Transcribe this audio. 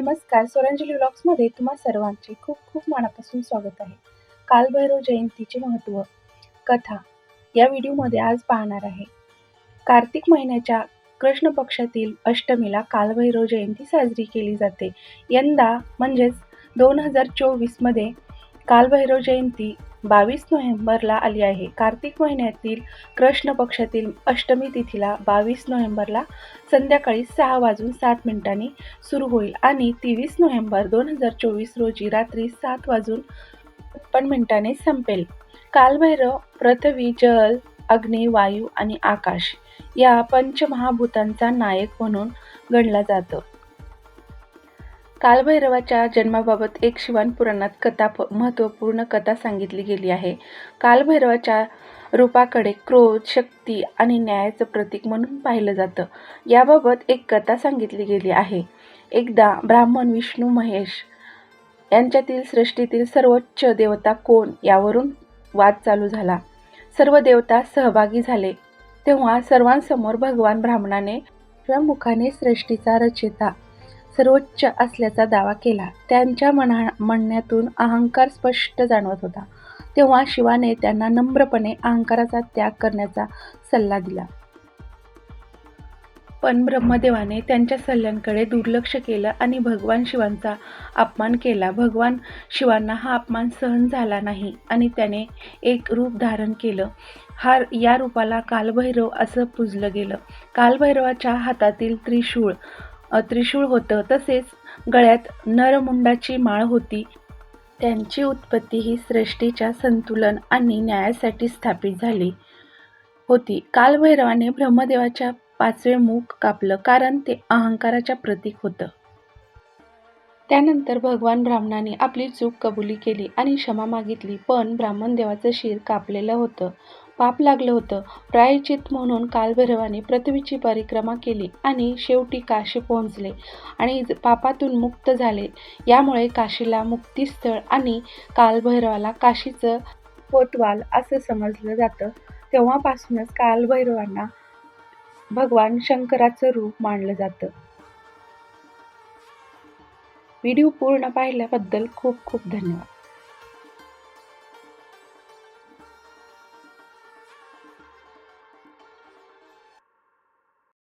नमस्कार स्वरांजली ब्लॉग्समध्ये तुम्हा सर्वांचे खूप खूप मनापासून स्वागत आहे. कालभैरव जयंतीचे महत्त्व कथा या व्हिडिओमध्ये आज पाहणार आहे. कार्तिक महिन्याच्या कृष्ण पक्षातील अष्टमीला कालभैरव जयंती साजरी केली जाते. यंदा म्हणजेच दोन हजार चोवीसमध्ये कालभैरव जयंती बावीस नोव्हेंबरला आली आहे. कार्तिक महिन्यातील कृष्ण पक्षातील अष्टमी तिथीला बावीस नोव्हेंबरला संध्याकाळी सहा वाजून सात मिनिटांनी सुरू होईल आणि तेवीस नोव्हेंबर दोन हजार चोवीस रोजी रात्री सात वाजून छप्पन मिनिटाने संपेल. कालभैरव पृथ्वी जल अग्नी वायू आणि आकाश या पंचमहाभूतांचा नायक म्हणून गणला जातं. कालभैरवाच्या जन्माबाबत एक शिवान पुराणात कथा प महत्त्वपूर्ण कथा सांगितली गेली आहे. कालभैरवाच्या रूपाकडे क्रोध शक्ती आणि न्यायाचं प्रतीक म्हणून पाहिलं जातं. याबाबत एक कथा सांगितली गेली आहे. एकदा ब्राह्मण विष्णू महेश यांच्यातील सृष्टीतील सर्वोच्च देवता कोण यावरून वाद चालू झाला. सर्व देवता सहभागी झाले. तेव्हा सर्वांसमोर भगवान ब्राह्मणाने प्रमुखाने सृष्टीचा रचयिता सर्वोच्च असल्याचा दावा केला. त्यांच्या म्हणा म्हणण्यातून अहंकार स्पष्ट जाणवत होता. तेव्हा शिवाने त्यांना नम्रपणे अहंकाराचा त्याग करण्याचा सल्ला दिला. पण ब्रह्मदेवाने त्यांच्या सल्ल्यांकडे दुर्लक्ष केलं आणि भगवान शिवांचा अपमान केला. भगवान शिवांना हा अपमान सहन झाला नाही आणि त्याने एक रूप धारण केलं. हा या रूपाला कालभैरव असं पुजलं गेलं. कालभैरवाच्या हातातील त्रिशूळ त्रिशूळ होतं. तसेच गळ्यात नरमुंडाची माळ होती. त्यांची उत्पत्ती ही सृष्टीच्या संतुलन आणि न्यायासाठी स्थापित झाली होती. कालभैरवाने ब्रह्मदेवाच्या पाचवे मुख कापलं कारण ते अहंकाराच्या प्रतीक होतं. त्यानंतर भगवान ब्राह्मणाने आपली चूक कबुली केली आणि क्षमा मागितली पण ब्राह्मण देवाचं शिर कापलेलं होतं. पाप लागलं होतं. प्रायचित म्हणून कालभैरवाने पृथ्वीची परिक्रमा केली आणि शेवटी काशी पोहोचले आणि पापातून मुक्त झाले. यामुळे काशीला मुक्तीस्थळ आणि कालभैरवाला काशीचं पोतवाल असं समजलं जातं. तेव्हापासूनच कालभैरवांना भगवान शंकराचं रूप मानलं जातं. व्हिडिओ पूर्ण पाहिल्याबद्दल खूप खूप धन्यवाद.